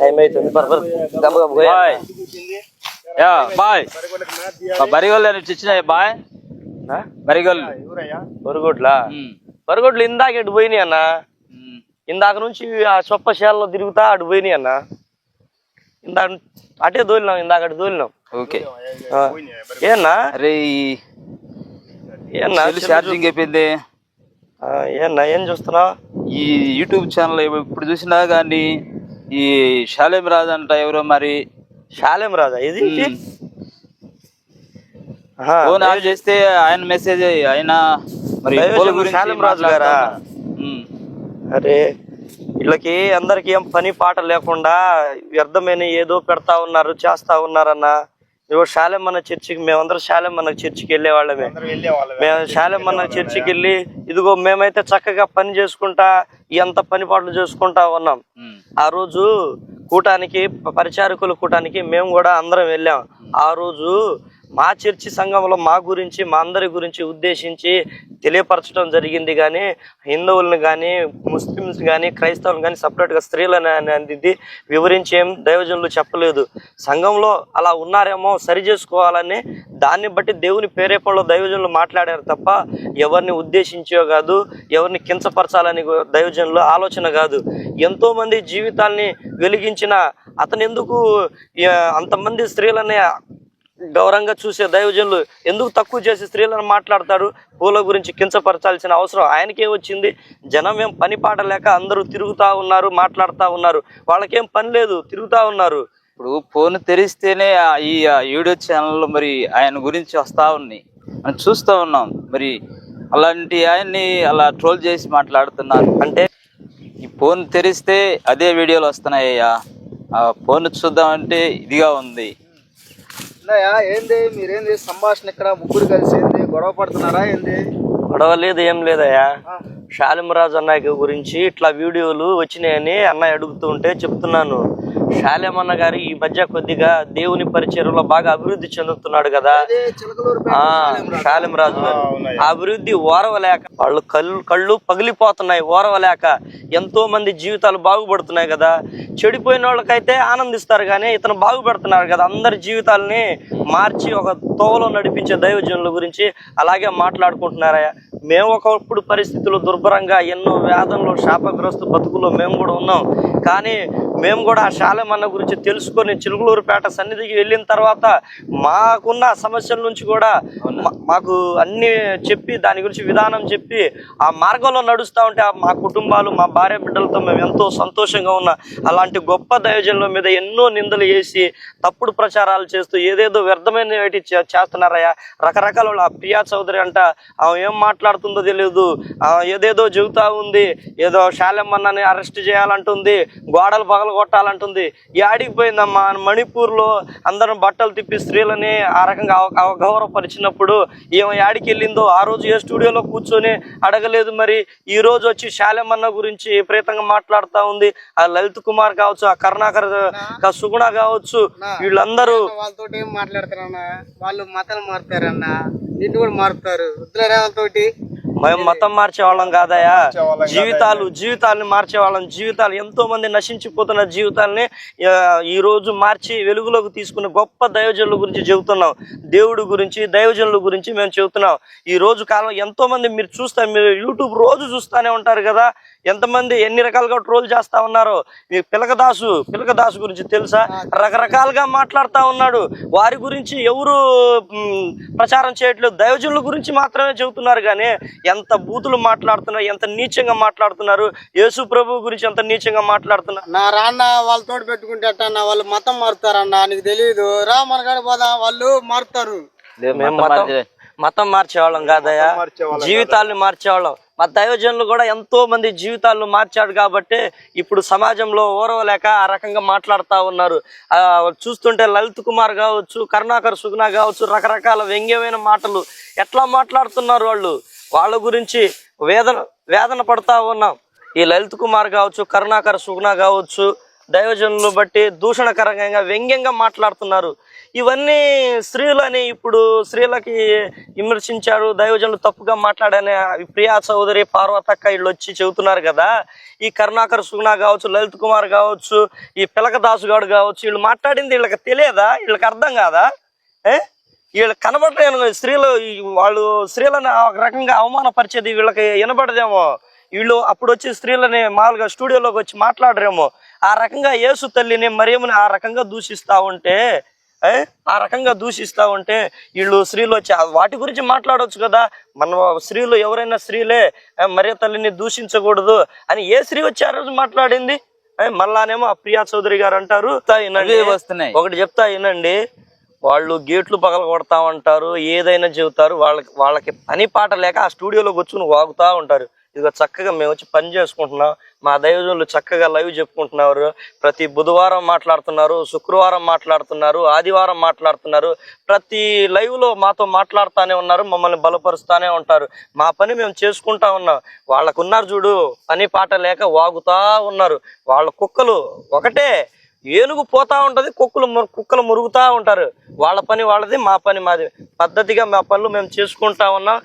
Time అవుతుంది. Bye. Yeah bye. బరిగోళ్ళు అని ఇచ్చినాయి బాయ్? ఆ? బరిగోళ్ళు బొరుగుడ్లా? ఉమ్, బొరుగుడ్లు ఇందాక ఎటు పోయినాయి అన్న. ఇందాక నుంచి ఆ చొప్పశాలలో తిరుగుతా అటు పోయినాయి అన్న. ఇందాక అటే దోలినాం ఇందాక అటు దోలినాం. ఓకే. ఈ ఏన్నా సెల్ ఛార్జింగ్ అయిపోయింది. ఆ, ఏన్నా ఏం చూస్తున్నావు? ఈ యూట్యూబ్ ఛానల్ ఇప్పుడు చూసినా కానీ ఈ శాలేం రాజు అంట ఎవరో మరి? శాలేం రాజా? ఇది ఫోన్ ఆన్ చేస్తే ఆయన మెసేజ్ ఆయన మరి శాలేం రాజు గారా? అరే వీళ్ళకి అందరికి ఏం పని పాట లేకుండా వ్యర్థమైన ఏదో పెడతా ఉన్నారు చేస్తా ఉన్నారన్న. ఇదిగో శాలెమ్మన్న చర్చికి మేమందరం శాలెమ్మన్న చర్చికి వెళ్ళే వాళ్ళమే మేము శాలెమ్మన్న చర్చికి వెళ్ళి ఇదిగో మేమైతే చక్కగా పని చేసుకుంటా ఎంత పని పాటలు చేసుకుంటా ఉన్నాం. ఆ రోజు కూటానికి పరిచారకుల కూటానికి మేము కూడా అందరం వెళ్ళాం. ఆ రోజు మా చర్చి సంఘంలో మా గురించి మా అందరి గురించి ఉద్దేశించి తెలియపరచడం జరిగింది కానీ హిందువులను కానీ ముస్లిమ్స్ కానీ క్రైస్తవులను కానీ సపరేట్గా స్త్రీలను అనేది వివరించి ఏం దైవజనులు చెప్పలేదు. సంఘంలో అలా ఉన్నారేమో సరి చేసుకోవాలని దాన్ని బట్టి దేవుని ప్రేరేపణలో దైవజనులు మాట్లాడారు తప్ప ఎవరిని ఉద్దేశించో కాదు ఎవరిని కించపరచాలని దైవజనులు ఆలోచన కాదు. ఎంతోమంది జీవితాల్ని వెలిగించిన అతను ఎందుకు అంతమంది స్త్రీలని గౌరవంగా చూసే దైవజనులు ఎందుకు తక్కువ చేసి స్త్రీలను మాట్లాడతాడు పూల గురించి కించపరచాల్సిన అవసరం ఆయనకే వచ్చింది. జనం ఏం పని పాట లేక అందరూ తిరుగుతా ఉన్నారు మాట్లాడుతూ ఉన్నారు. వాళ్ళకేం పని లేదు తిరుగుతా ఉన్నారు. ఇప్పుడు ఫోన్ తెరిస్తేనే ఈ యూట్యూబ్ ఛానల్లో మరి ఆయన గురించి వస్తా ఉన్నాయి. మనం చూస్తూ ఉన్నాం. మరి అలాంటి ఆయన్ని అలా ట్రోల్ చేసి మాట్లాడుతున్నారు. అంటే? ఈ ఫోన్ తెరిస్తే అదే వీడియోలు వస్తున్నాయ్యా ఆ ఫోన్ చూద్దామంటే ఇదిగా ఉంది. ఉన్నాయా? ఏంది? మీరేంది సంభాషణ ఇక్కడ ముగ్గురు కలిసి ఏంది? గొడవ పడుతున్నారా ఏంది? గొడవ లేదు ఏం లేదయ్యా. శాలిమరాజు అన్నయ్య గురించి ఇట్లా వీడియోలు వచ్చినాయని అన్నయ్య అడుగుతూ ఉంటే చెప్తున్నాను. శాలేం అన్న గారి ఈ మధ్య కొద్దిగా దేవుని పరిచయంలో బాగా అభివృద్ధి చెందుతున్నాడు కదా. అదే చిలకలూరు ఆ శాలిం రాజు గారు. ఆ అభివృద్ధి ఓరవలేక వాళ్ళు కళ్ళు కళ్ళు పగిలిపోతున్నాయి ఓరవలేక ఎంతో మంది జీవితాలు బాగుపడుతున్నాయి కదా. చెడిపోయిన వాళ్ళకైతే ఆనందిస్తారు కానీ ఇతను బాగుపడుతున్నారు కదా. అందరి జీవితాలని మార్చి ఒక తోవలో నడిపించే దైవజనుల గురించి అలాగే మాట్లాడుకుంటున్నారా మేము ఒకప్పుడు పరిస్థితులు దుర్భరంగా ఎన్నో వేదనలు శాపగ్రస్తు బతుకులో మేము కూడా ఉన్నాం. కానీ మేము కూడా ఆ శాలమన్న గురించి తెలుసుకొని చిలుకలూరుపేట సన్నిధికి వెళ్ళిన తర్వాత మాకున్న సమస్యల నుంచి కూడా మాకు అన్ని చెప్పి దాని గురించి విధానం చెప్పి ఆ మార్గంలో నడుస్తూ ఉంటే మా కుటుంబాలు మా భార్య బిడ్డలతో మేము ఎంతో సంతోషంగా ఉన్నా అలాంటి గొప్ప దైవజనుల మీద ఎన్నో నిందలు వేసి తప్పుడు ప్రచారాలు చేస్తూ ఏదేదో వ్యర్థమైన వాటి చేస్తున్నారయ్యా. రకరకాల ప్రియా చౌదరి అంట ఆమె ఏం మాట్లాడుతుందో తెలియదు ఏదేదో చెబుతా ఉంది. ఏదో శాలెమ్మన్నని అరెస్ట్ చేయాలంటుంది. గోడలు పగల కొట్టాలంటుంది. యాడికి పోయిందమ్మా. మణిపూర్లో అందరం బట్టలు తిప్పి స్త్రీలని ఆ రకంగా అవ- అవగౌరవపరిచినప్పుడు ఈమె యాడికి వెళ్ళిందో ఆ రోజు ఏ స్టూడియోలో కూర్చొని అడగలేదు మరి. ఈ రోజు వచ్చి శాలెమ్మన్న గురించి విపరీతంగా మాట్లాడుతూ ఉంది. ఆ లలిత్ కుమార్ కావచ్చు ఆ కరుణాకర్ సుగుణ కావచ్చు వీళ్ళందరూ వాళ్ళతో ఏం మాట్లాడతారన్నా వాళ్ళు మతాలు మారుతారన్నా? నిన్ను కూడా మారుతారు. వద్దులేరా వాళ్ళతోటి? మేము మతం మార్చే వాళ్ళం కాదయా జీవితాలు జీవితాలను మార్చే వాళ్ళం జీవితాలు ఎంతో మంది నశించిపోతున్న జీవితాలని ఈ రోజు మార్చి వెలుగులోకి తీసుకున్న గొప్ప దైవజనుల గురించి చెబుతున్నాం. దేవుడి గురించి దైవజనుల గురించి మేము చెబుతున్నాం. ఈ రోజు కాలం ఎంతో మంది మీరు చూస్తారు మీరు యూట్యూబ్ రోజు చూస్తానే ఉంటారు కదా. ఎంతమంది ఎన్ని రకాలుగా ట్రోల్ చేస్తా ఉన్నారో. మీ పిలకదాసు పిలకదాసు గురించి తెలుసా? రకరకాలుగా మాట్లాడుతా ఉన్నాడు. వారి గురించి ఎవరు ప్రచారం చేయట్లేదు. దైవజనుల గురించి మాత్రమే చెబుతున్నారు కానీ ఎంత బూతులు మాట్లాడుతున్నారు ఎంత నీచంగా మాట్లాడుతున్నారు యేసు ప్రభు గురించి ఎంత నీచంగా మాట్లాడుతున్నారు. నా రాన్న వాళ్ళతోటి పెట్టుకుంటే అట్టన్నా వాళ్ళు మతం మారుతారన్నా నీకు తెలియదు రా మన కాడ పోదా వాళ్ళు మారుతారు. మేము మతం మతం మార్చేవాళ్ళం కాదయ్యా. జీవితాలను మార్చేవాళ్ళం. మా దైవజనులు కూడా ఎంతో మంది జీవితాలను మార్చాడు కాబట్టి ఇప్పుడు సమాజంలో ఓరవలేక ఆ రకంగా మాట్లాడుతూ ఉన్నారు. చూస్తుంటే లలిత్ కుమార్ కావచ్చు కరుణాకర్ సుగుణ కావచ్చు రకరకాల వ్యంగ్యమైన మాటలు. ఎట్లా మాట్లాడుతున్నారు వాళ్ళు? వాళ్ళ గురించి వేదన వేదన పడతా ఉన్నాం. ఈ లలిత్ కుమార్ కావచ్చు కరుణాకర్ సుగుణ కావచ్చు దైవజనులు బట్టి దూషణకరంగా వ్యంగ్యంగా మాట్లాడుతున్నారు. ఇవన్నీ స్త్రీలని ఇప్పుడు స్త్రీలకి విమర్శించారు దైవజనులు తప్పుగా మాట్లాడని ప్రియా చౌదరి పార్వతక్క వీళ్ళు వచ్చి చెబుతున్నారు కదా. ఈ కరుణాకర్ సుగుణ కావచ్చు లలిత్ కుమార్ కావచ్చు ఈ పిలక దాసుగాడు కావచ్చు వీళ్ళు మాట్లాడింది వీళ్ళకి తెలియదా? వీళ్ళకి అర్థం కాదా? ఏ? వీళ్ళు కనబడలేను స్త్రీలు వాళ్ళు స్త్రీలను ఒక రకంగా అవమానపరిచేది వీళ్ళకి వినబడదేమో. వీళ్ళు అప్పుడు వచ్చి స్త్రీలని మామూలుగా స్టూడియోలోకి వచ్చి మాట్లాడరేమో. ఆ రకంగా యేసు తల్లిని మరియమ్మని ఆ రకంగా దూషిస్తా ఉంటే? ఆ రకంగా దూషిస్తా ఉంటే వీళ్ళు స్త్రీలు వచ్చి వాటి గురించి మాట్లాడవచ్చు కదా. మన స్త్రీలు ఎవరైనా స్త్రీలే ఏ, మరియ తల్లిని దూషించకూడదు అని ఏ స్త్రీ వచ్చి ఆ రోజు మాట్లాడింది? మళ్ళానేమో ఆ ప్రియా చౌదరి గారు అంటారు. వస్తున్నాయి. ఒకటి చెప్తా వినండి. వాళ్ళు గేట్లు పగల కొడతామంటారు ఏదైనా చెబుతారు వాళ్ళకి వాళ్ళకి పని పాట లేక ఆ స్టూడియోలో కూర్చుని వాగుతా ఉంటారు. ఇదిగో చక్కగా మేము వచ్చి పని చేసుకుంటున్నాం. మా దైవజనులు చక్కగా లైవ్ చెప్పుకుంటున్నారు. ప్రతి బుధవారం మాట్లాడుతున్నారు శుక్రవారం మాట్లాడుతున్నారు ఆదివారం మాట్లాడుతున్నారు. ప్రతి లైవ్లో మాతో మాట్లాడుతానే ఉన్నారు మమ్మల్ని బలపరుస్తూనే ఉంటారు. మా పని మేము చేసుకుంటా ఉన్నాం. వాళ్ళకున్నారు చూడు పని పాట లేక వాగుతా ఉన్నారు. వాళ్ళ కుక్కలు ఒకటే. ఏనుగు పోతా ఉంటుంది కుక్కలు కుక్కలు మురుగుతూ ఉంటారు. వాళ్ళ పని వాళ్ళది మా పని మాది. పద్ధతిగా మా పనులు మేము చేసుకుంటా ఉన్నాం.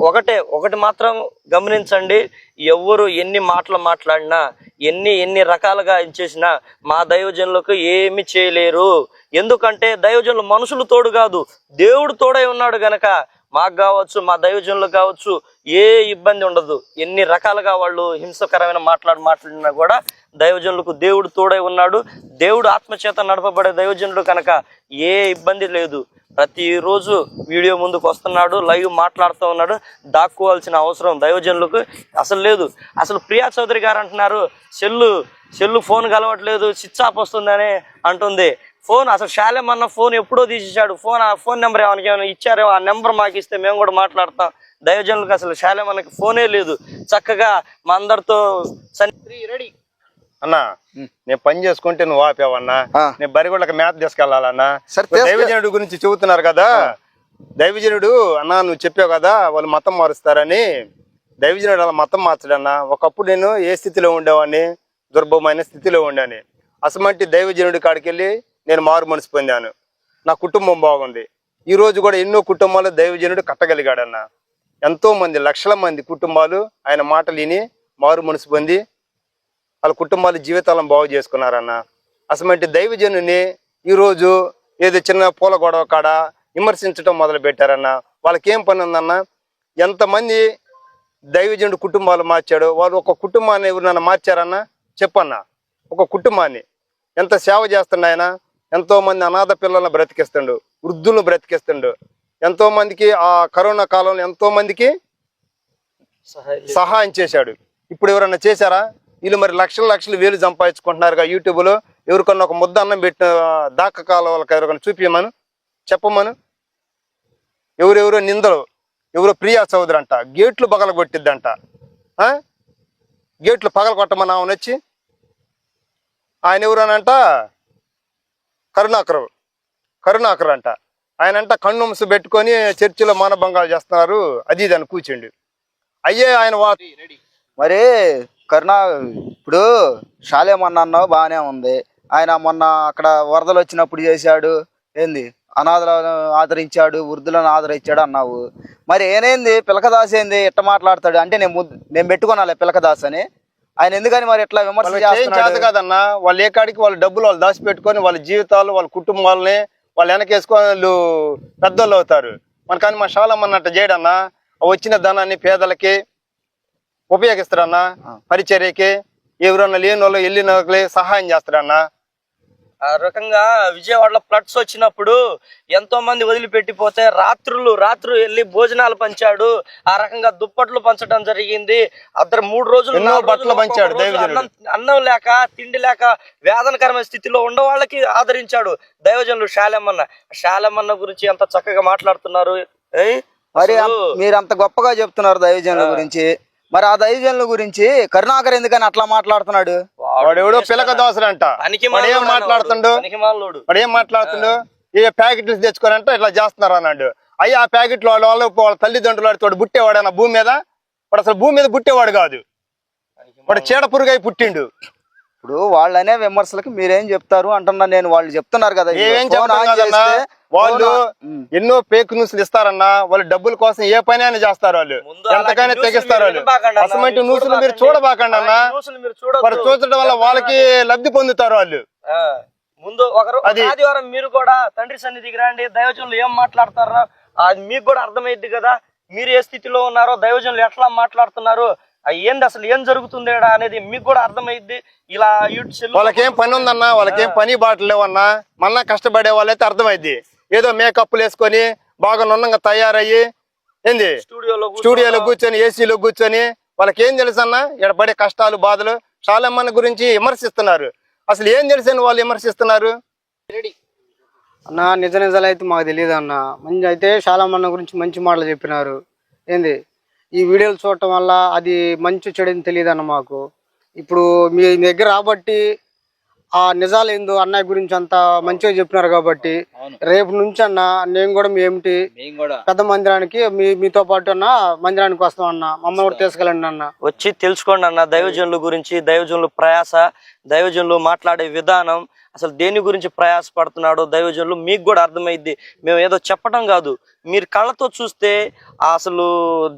ఒకటే ఒకటి మాత్రం గమనించండి. ఎవరు ఎన్ని మాటలు మాట్లాడినా ఎన్ని ఎన్ని రకాలుగా ఇచ్చేసినా మా దైవజనులకు ఏమి చేయలేరు. ఎందుకంటే దైవజనులు మనుషులు తోడు కాదు. దేవుడు తోడై ఉన్నాడు గనక మాకు కావచ్చు మా దైవజనులకు కావచ్చు ఏ ఇబ్బంది ఉండదు. ఎన్ని రకాలుగా వాళ్ళు హింసకరమైన మాట్లాడి మాట్లాడినా కూడా దైవజనులకు దేవుడు తోడై ఉన్నాడు. దేవుడు ఆత్మచేత నడపబడే దైవజనుడు కనుక ఏ ఇబ్బంది లేదు. ప్రతిరోజు వీడియో ముందుకు వస్తున్నాడు లైవ్ మాట్లాడుతూ ఉన్నాడు. దాక్కోవాల్సిన అవసరం దైవజనులకు అసలు లేదు. అసలు ప్రియా చౌదరి గారు అంటున్నారు సెల్లు సెల్లు ఫోన్ కలవట్లేదు స్విచ్ ఆఫ్ వస్తుందని అంటుంది. ఫోన్ అసలు శాలెం అన్న ఫోన్ ఎప్పుడో తీసేసాడు ఫోన్ ఆ ఫోన్ నెంబర్ ఏమైనా ఏమైనా ఇచ్చారో ఆ నెంబర్ మాకు ఇస్తే మేము కూడా మాట్లాడతాం. దైవజనులకు అసలు శాలెం అన్నకి ఫోనే లేదు. చక్కగా మా అందరితో రెడీ అన్నా నేను పని చేసుకుంటే నువ్వు ఆపావన్నా. నేను బరిగొళ్ళకి మేత తీసుకెళ్ళాలన్నా దైవజనుడు గురించి చెబుతున్నారు కదా. దైవజనుడు అన్నా నువ్వు చెప్పావు కదా వాళ్ళు మతం మారుస్తారని. దైవజనుడు అలా మతం మార్చడన్నా ఒకప్పుడు నేను ఏ స్థితిలో ఉండేవాడిని? దుర్భమైన స్థితిలో ఉండాను అసమంటి దైవజనుడి కాడికి వెళ్ళి నేను మారు మనసు పొందాను. నా కుటుంబం బాగుంది. ఈ రోజు కూడా ఎన్నో కుటుంబాలు దైవజనుడు కట్టగలిగాడన్న. ఎంతో మంది లక్షల మంది కుటుంబాలు ఆయన మాటలు విని మారు మనసు పొంది వాళ్ళ కుటుంబాల జీవితాలను బాగు చేసుకున్నారన్న అసలు దైవజనుని ఈరోజు ఏదో చిన్న పూల గొడవ కాడ విమర్శించడం మొదలు పెట్టారన్న వాళ్ళకి ఏం పని ఉందన్న ఎంతమంది దైవజనుడు కుటుంబాలు మార్చాడు వాళ్ళు ఒక కుటుంబాన్ని ఎవరినన్నా మార్చారన్న చెప్పన్న. ఒక కుటుంబాన్ని. ఎంత సేవ చేస్తున్నాయన ఎంతో మంది అనాథ పిల్లలను బ్రతికిస్తుండు వృద్ధులను బ్రతికిస్తుండు ఎంతో మందికి ఆ కరోనా కాలంలో ఎంతో మందికి సహాయం చేశాడు. ఇప్పుడు ఎవరన్నా చేశారా? వీళ్ళు మరి లక్షల లక్షలు వేలు సంపాదించుకుంటున్నారు యూట్యూబ్లో ఎవరికన్నా ఒక ముద్ద అన్నం పెట్టిన దాక కాలం వాళ్ళకి ఎవరికన్నా చూపించమను చెప్పమను? ఎవరెవరో నిందలు ఎవరో ప్రియా చౌదరి అంట గేట్లు పగల కొట్టిద్దంట? గేట్లు పగల కొట్టమని ఆమెను వచ్చి ఆయన ఎవరనంట? కరుణాకరు కరుణాకర్ అంట. ఆయన అంట కన్నుంసు పెట్టుకొని చర్చిలో మానభంగాలు చేస్తున్నారు అది ఇది అని కూర్చుండు. అయ్యే ఆయన వా మరి కరుణా ఇప్పుడు శాలేమన్న అన్నావు బాగానే ఉంది. ఆయన మొన్న అక్కడ వరదలు వచ్చినప్పుడు చేశాడు ఏంది అనాథలను ఆదరించాడు వృద్ధులను ఆదరించాడు అన్నావు. మరి ఏనేంది పిలకదాస్ ఏంది ఎట్ట మాట్లాడతాడు? అంటే నేను నేను పెట్టుకోనాలే పిలకదాస్ అని. ఆయన ఎందుకని మరి ఇట్లా విమర్శ వాళ్ళకి ఏం చేత కాదన్నా వాళ్ళు ఏ కాడికి వాళ్ళ డబ్బులు వాళ్ళు దాచిపెట్టుకొని వాళ్ళ జీవితాలు వాళ్ళ కుటుంబాలని వాళ్ళు వెనకేసుకొని వాళ్ళు పెద్దోళ్ళు అవుతారు. మన కానీ మా శాలం అన్నట్టు చేయడన్నా వచ్చిన ధనాన్ని పేదలకి ఉపయోగిస్తారన్నా? పరిచర్యకి? ఎవరన్నా లేని వాళ్ళు వెళ్ళిన వాళ్ళకి సహాయం చేస్తారన్నా? ఆ రకంగా విజయవాడలో ఫ్లడ్స్ వచ్చినప్పుడు ఎంతో మంది వదిలిపెట్టిపోతే రాత్రులు రాత్రులు వెళ్ళి భోజనాలు పంచాడు. ఆ రకంగా దుప్పట్లు పంచడం జరిగింది. అద్దరు మూడు రోజులు బట్టలు పంచాడు. అన్నం లేక తిండి లేక వేదనకరమైన స్థితిలో ఉండ వాళ్ళకి ఆదరించాడు దైవజనులు శాలెమ్మన్న. శాలెమ్మన్న గురించి ఎంత చక్కగా మాట్లాడుతున్నారు? మరి మీరు అంత గొప్పగా చెప్తున్నారు దైవజనుల గురించి. మరి ఆ దైవజనుల గురించి కరుణాకర్ ఎందుకని అట్లా మాట్లాడుతున్నాడు? వాడు ఎవడో పిలక వాడు ఏం మాట్లాడుతుండు. వాడు ఏం మాట్లాడుతుండు? ఏ ప్యాకెట్లు తెచ్చుకోరంటే ఇట్లా చేస్తున్నారు అన్నాడు. అయ్యా ఆ ప్యాకెట్లు వాళ్ళ వాళ్ళు వాళ్ళ తల్లిదండ్రులు వాడితో వాడు పుట్టేవాడు భూమి మీద? వాడు అసలు భూమి మీద పుట్టేవాడు కాదు. వాడు చీడ పురుగై పుట్టిండు. ఇప్పుడు వాళ్ళనే విమర్శలకి మీరేం చెప్తారు అంటున్నా నేను వాళ్ళు చెప్తున్నారు కదా. ఫోన్ వాళ్ళు. ఎన్నో ఫేక్ న్యూస్లు ఇస్తారన్నా వాళ్ళు డబ్బుల కోసం ఏ పని అయినా చేస్తారు వాళ్ళు. ఎంతకైనా తెగిస్తారు వాళ్ళు. అసలు మీరు న్యూస్లు మీరు చూడబాకండి. అన్న. మరి చూడటం వల్ల వాళ్ళకి లబ్ధి పొందుతారు వాళ్ళు. ఆ, ముందు ఒకరు ఆదివారం మీరు కూడా తండ్రి సన్నిధికి రండి. దైవజనులు ఏం మాట్లాడతారో? అది మీకు కూడా అర్థమైద్ది కదా. మీరు ఏ స్థితిలో ఉన్నారో దైవజనులు ఎట్లా మాట్లాడుతున్నారు? ఏంది అసలు? ఏం జరుగుతుంది అనేది మీకు కూడా అర్థమైద్ది. ఇలా వాళ్ళకేం పని ఉందన్నా? వాళ్ళకేం పని బాటలు లేవన్నా? మళ్ళా కష్టపడే వాళ్ళైతే అర్థమైద్ది. ఏదో మేకప్లు వేసుకొని బాగా నున్నంగా తయారయ్యి ఏంది? స్టూడియోలో స్టూడియోలో కూర్చొని ఏసీలో కూర్చొని వాళ్ళకి ఏం తెలుసు అన్న ఇక్కడ పడే కష్టాలు బాధలు చాలా మంది గురించి విమర్శిస్తున్నారు. అసలు ఏం తెలుసని వాళ్ళు విమర్శిస్తున్నారు? అన్న నిజ నిజాలు అయితే మాకు తెలియదు అన్న. మంచి అయితే చాలా మన గురించి మంచి మాటలు చెప్పినారు. ఏంది? ఈ వీడియోలు చూడటం వల్ల అది మంచి చెడు తెలియదు అన్న మాకు. ఇప్పుడు మీ దగ్గర రాబట్టి ఆ నిజాలు ఏందో అన్నయ్య గురించి అంత మంచిగా చెప్పినారు కాబట్టి. రేపు నుంచి అన్న నేను కూడా మీ ఏమిటి పెద్ద మందిరానికి మీ మీతో పాటు అన్న మందిరానికి వస్తాం అన్న. మమ్మల్ని కూడా తీసుకెళ్ళండి అన్న. వచ్చి తెలుసుకోండి అన్న దైవజనుల గురించి దైవజనుల ప్రయాస దైవజనులు మాట్లాడే విధానం అసలు దేని గురించి ప్రయాస పడుతున్నాడో దైవజనులు మీకు కూడా అర్థమైద్ది. మేము ఏదో చెప్పడం కాదు. మీరు కళ్ళతో చూస్తే అసలు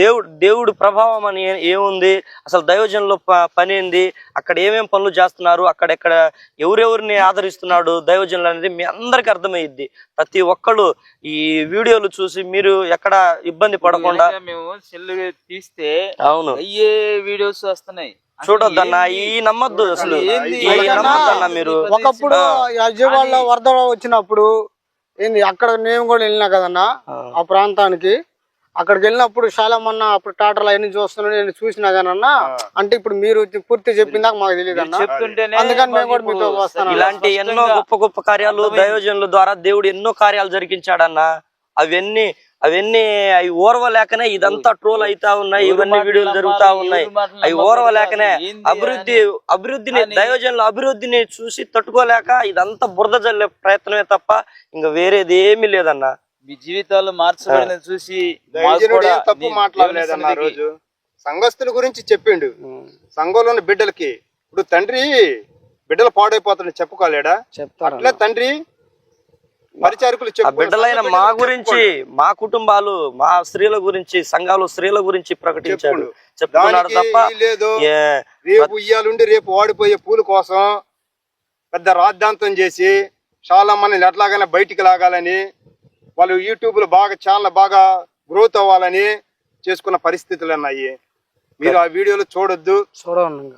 దేవుడు దేవుడు ప్రభావం అని ఏముంది? అసలు దైవజనుల పని ఏంది? అక్కడ ఏమేం పనులు చేస్తున్నారు? అక్కడెక్కడ ఎవరెవరిని ఆదరిస్తున్నాడు దైవజనులు అనేది మీ అందరికి అర్థమైద్ది. ప్రతి ఒక్కళ్ళు ఈ వీడియోలు చూసి మీరు ఎక్కడ ఇబ్బంది పడకుండా మేము సెల్ తీస్తే అవును. అయ్యే వీడియోస్ వస్తున్నాయి. చూడొద్దన్న? ఈ నమ్మద్దు అసలు. నమ్మద్దన్న మీరు. ఒకప్పుడు అజయవాడలో వరద వచ్చినప్పుడు ఏంది అక్కడ నేను కూడా వెళ్ళినా కదన్నా ఆ. ప్రాంతానికి. అక్కడికి వెళ్ళినప్పుడు చాలా మొన్న అప్పుడు టాటర్లు అవన్నీ చూస్తున్నా నేను చూసినా కానన్నా అంటే ఇప్పుడు మీరు పూర్తి చెప్పిందాక మాకు తెలియదు అందుకని మేము కూడా మీతో. ఇలాంటి ఎన్నో గొప్ప గొప్ప కార్యాలు దైవజనుల ద్వారా దేవుడు ఎన్నో కార్యాలు జరిగించాడన్న. అవన్నీ అవన్నీ అవి ఓర్వలేకనే ఇదంతా ట్రోల్ అవుతా ఉన్నాయి ఇవన్నీ వీడియోలు జరుగుతా ఉన్నాయి. అవి ఓర్వలేకనే అభివృద్ధి అభివృద్ధిని దైవజనుల అభివృద్ధిని చూసి తట్టుకోలేక ఇదంతా బురద జల్లే ప్రయత్నమే తప్ప ఇంకా వేరేది ఏమీ లేదన్న. మీ జీవితాలు మార్చబడిన చూసి తప్పు మాట్లాడలేదన్న రోజు. సంఘస్థుల గురించి చెప్పిండు. సంఘంలో బిడ్డలకి. ఇప్పుడు తండ్రి బిడ్డలు పాడైపోతాడని చెప్పుకోలేడా? అట్లే తండ్రి పరిచారకులు బిడ్డలైన మా గురించి మా కుటుంబాలు మా స్త్రీల గురించి సంఘాలు స్త్రీల గురించి ప్రకటించాడు. చెప్తున్నాడు తప్ప రేపు ఇయ్యాలుండి రేపు వాడిపోయే పూల కోసం పెద్ద రాద్ధాంతం చేసి చాలా మందిని ఎట్లాగైనా బయటికి లాగాలని వాళ్ళు యూట్యూబ్లో బాగా ఛానల్ బాగా గ్రోత్ అవ్వాలని చేసుకున్న పరిస్థితులు ఉన్నాయి. మీరు ఆ వీడియోలు చూడొద్దు. చూడండి